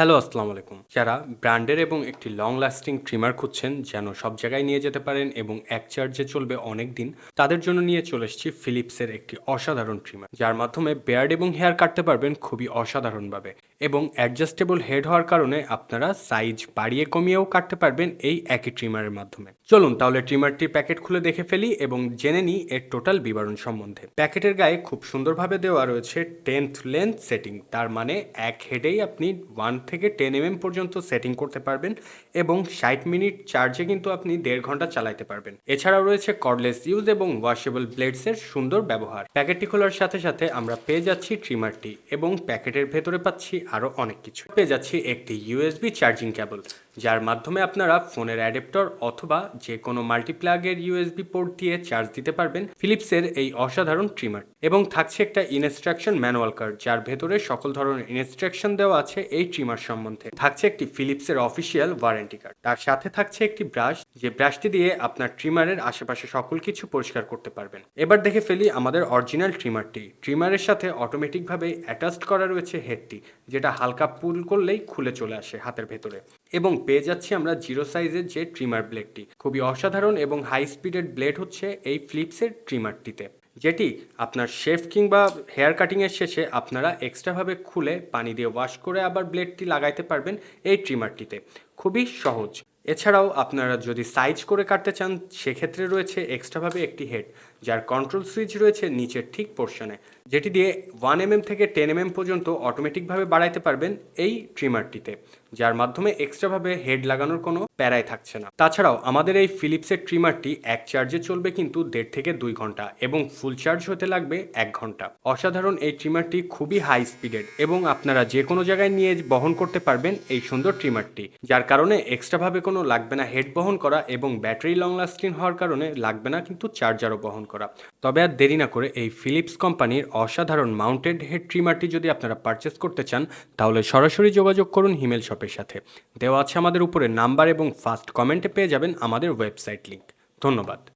Hello, আসসালামু আলাইকুম। যারা ব্র্যান্ডের এবং একটি লং লাস্টিং ট্রিমার খুঁজছেন, যেন সব জায়গায় নিয়ে যেতে পারেন এবং এক চার্জে চলবে অনেক দিন, তাদের জন্য নিয়ে চলে এসেছি ফিলিপসের একটি অসাধারণ ট্রিমার যার মাধ্যমে বেয়ার্ড এবং হেয়ার কাটতে পারবেন খুবই অসাধারণভাবে। এবং অ্যাডজাস্টেবল হেড হওয়ার কারণে আপনারা সাইজ বাড়িয়ে কমিয়েও কাটতে পারবেন এই একই ট্রিমারের মাধ্যমে। চলুন তাহলে ট্রিমারটির প্যাকেট খুলে দেখে ফেলি এবং জেনে নিই এর টোটাল বিবরণ সম্বন্ধে। প্যাকেটের গায়ে খুব সুন্দরভাবে দেওয়া রয়েছে টেন্থ লেন্থ সেটিং তার মানে এক হেডেই আপনি ওয়ান থেকে টেন এম পর্যন্ত সেটিং করতে পারবেন এবং ষাট মিনিট চার্জে কিন্তু আপনি দেড় ঘণ্টা চালাইতে পারবেন। এছাড়াও রয়েছে কর্ডলেস ইউজ এবং ওয়াশেবল ব্লেডসের সুন্দর ব্যবহার। প্যাকেটটি খোলার সাথে সাথে আমরা পেয়ে যাচ্ছি ট্রিমারটি এবং প্যাকেটের ভেতরে পাচ্ছি আরও অনেক কিছু। পেয়ে যাচ্ছি একটি ইউএসবি চার্জিং কেবল যার মাধ্যমে আপনারা ফোনের অ্যাডাপ্টর অথবা যে কোনো মাল্টিপ্লাগের ইউএসবি পোর্ট দিয়ে চার্জ দিতে পারবেন ফিলিপসের এই অসাধারণ ট্রিমার এবং থাকছে একটা ইনস্ট্রাকশন ম্যানুয়াল কার্ড যার ভেতরে সকল ধরনের ইনস্ট্রাকশন দেওয়া আছে এই ট্রিমার সম্বন্ধে। থাকছে একটি ফিলিপসের অফিসিয়াল ওয়ারেন্টি কার্ড তার সাথে থাকছে একটি ব্রাশ যে ব্রাশটি দিয়ে আপনার ট্রিমারের আশেপাশে সকল কিছু পরিষ্কার করতে পারবেন। এবার দেখে ফেলি আমাদের অরিজিনাল ট্রিমারটি ট্রিমারের সাথে অটোমেটিকভাবে অ্যাটাচড করা রয়েছে হেডটি যেটা হালকা পুল করলেই খুলে চলে আসে হাতের ভেতরে। এবং পেয়ে যাচ্ছি আমরা জিরো সাইজের যে ট্রিমার ব্লেডটি খুবই অসাধারণ এবং হাই স্পিডের ব্লেড হচ্ছে এই ফ্লিপসের ট্রিমারটিতে যেটি আপনার শেফ কিংবা হেয়ার কাটিংয়ের শেষে আপনারা এক্সট্রাভাবে খুলে পানি দিয়ে ওয়াশ করে আবার ব্লেডটি লাগাইতে পারবেন এই ট্রিমারটিতে খুবই সহজ। এছাড়াও আপনারা যদি সাইজ করে কাটতে চান, সেক্ষেত্রে রয়েছে এক্সট্রাভাবে একটি হেড যার কন্ট্রোল সুইচ রয়েছে নিচের ঠিক পোর্শনে যেটি দিয়ে ওয়ান এম থেকে টেন এম পর্যন্ত অটোমেটিকভাবে বাড়াইতে পারবেন এই ট্রিমারটিতে যার মাধ্যমে এক্সট্রাভাবে হেড লাগানোর কোনো প্যারাই থাকছে না। তাছাড়াও আমাদের এই ফিলিপসের ট্রিমারটি এক চার্জে চলবে কিন্তু দেড় থেকে দুই ঘণ্টা এবং ফুল চার্জ হতে লাগবে এক ঘণ্টা। অসাধারণ এই ট্রিমারটি খুবই হাই স্পিডের এবং আপনারা যে কোনো জায়গায় নিয়ে বহন করতে পারবেন এই সুন্দর ট্রিমারটি, যার কারণে এক্সট্রাভাবে কোনো লাগবে না হেড বহন করা এবং ব্যাটারি লং লাস্টিং হওয়ার কারণে লাগবে না কিন্তু চার্জারও বহন করা। তবে আর দেরি না করে এই ফিলিপস কোম্পানির অসাধারণ মাউন্টেড হেড ট্রিমারটি যদি আপনারা পারচেস করতে চান, তাহলে সরাসরি যোগাযোগ করুন হিমেল শপের সাথে। দেওয়া আছে আমাদের উপরে নাম্বার এবং ফার্স্ট কমেন্টে পেয়ে যাবেন আমাদের ওয়েবসাইট লিঙ্ক ধন্যবাদ।